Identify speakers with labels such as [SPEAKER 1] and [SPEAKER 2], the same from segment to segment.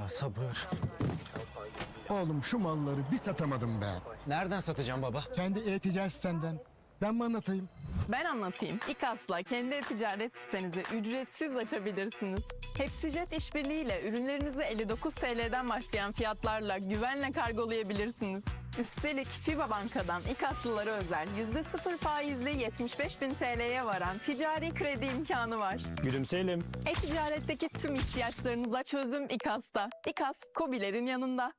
[SPEAKER 1] Ya sabır.
[SPEAKER 2] Oğlum şu malları bir satamadım be.
[SPEAKER 1] Nereden satacağım baba?
[SPEAKER 2] Kendi e-ticaret sitenden. Ben mi anlatayım?
[SPEAKER 3] Ben anlatayım. İKAS'la kendi e-ticaret sitenizi ücretsiz açabilirsiniz. Hepsijet işbirliğiyle ürünlerinizi 59 TL'den başlayan fiyatlarla güvenle kargolayabilirsiniz. Üstelik FIBA Banka'dan İKAS'lılara özel %0 faizli 75 bin TL'ye varan ticari kredi imkanı var.
[SPEAKER 1] Gülümseyelim.
[SPEAKER 3] E-ticaretteki tüm ihtiyaçlarınıza çözüm İKAS'ta. İKAS, KOBİ'lerin yanında.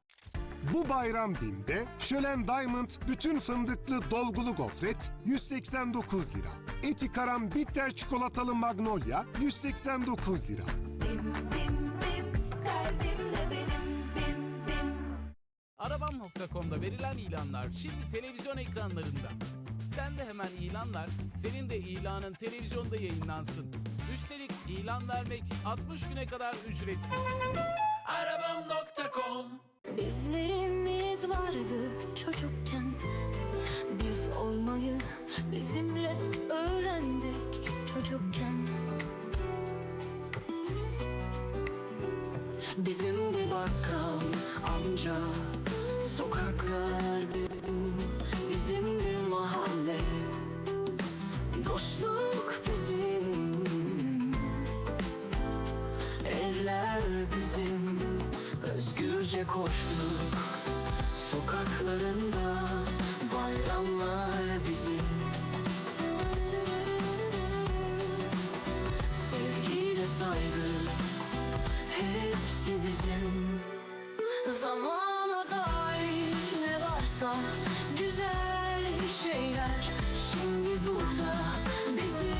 [SPEAKER 4] Bu bayram BİM'de Şölen Diamond bütün fındıklı dolgulu gofret 189 lira. Eti karam bitter çikolatalı magnolia 189 lira.
[SPEAKER 5] Bim bim
[SPEAKER 6] Arabam.com'da verilen ilanlar şimdi televizyon ekranlarında. Sen de hemen ilanlar, senin de ilanın televizyonda yayınlansın. Üstelik ilan vermek 60 güne kadar ücretsiz. Arabam.com
[SPEAKER 7] Bizlerimiz vardı çocukken Biz olmayı bizimle öğrendik çocukken Bizim de bakkal amca Sokaklar bizim Bizim de mahalle. Dostluk bizim Evler bizim. Özgürce koştuk Sokaklarında Bayramlar bizim Zamana dair ne varsa Güzel şeyler Şimdi burada Bizim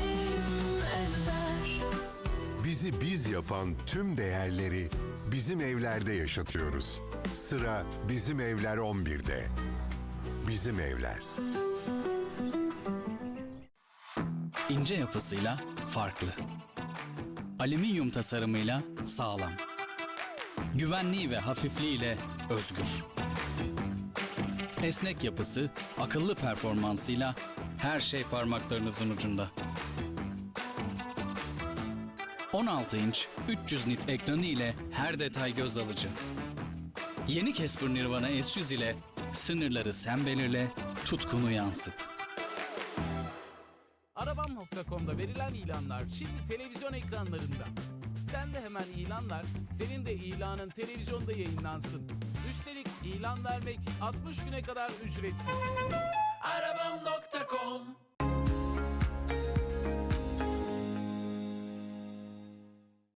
[SPEAKER 8] Bizi biz yapan tüm değerleri bizim evlerde yaşatıyoruz. Sıra Bizim Evler 11'de. Bizim Evler.
[SPEAKER 9] İnce yapısıyla farklı. Alüminyum tasarımıyla sağlam. Güvenliği ve hafifliğiyle özgür. Esnek yapısı, akıllı performansıyla her şey parmaklarınızın ucunda. 16 inç 300 nit ekranı ile her detay göz alıcı. Yeni Casper Nirvana S100 ile sınırları sen belirle, tutkunu yansıt.
[SPEAKER 6] Arabam.com'da verilen ilanlar şimdi televizyon ekranlarında. Sen de hemen ilanlar, senin de ilanın televizyonda yayınlansın. Üstelik ilan vermek 60 güne kadar ücretsiz. Arabam.com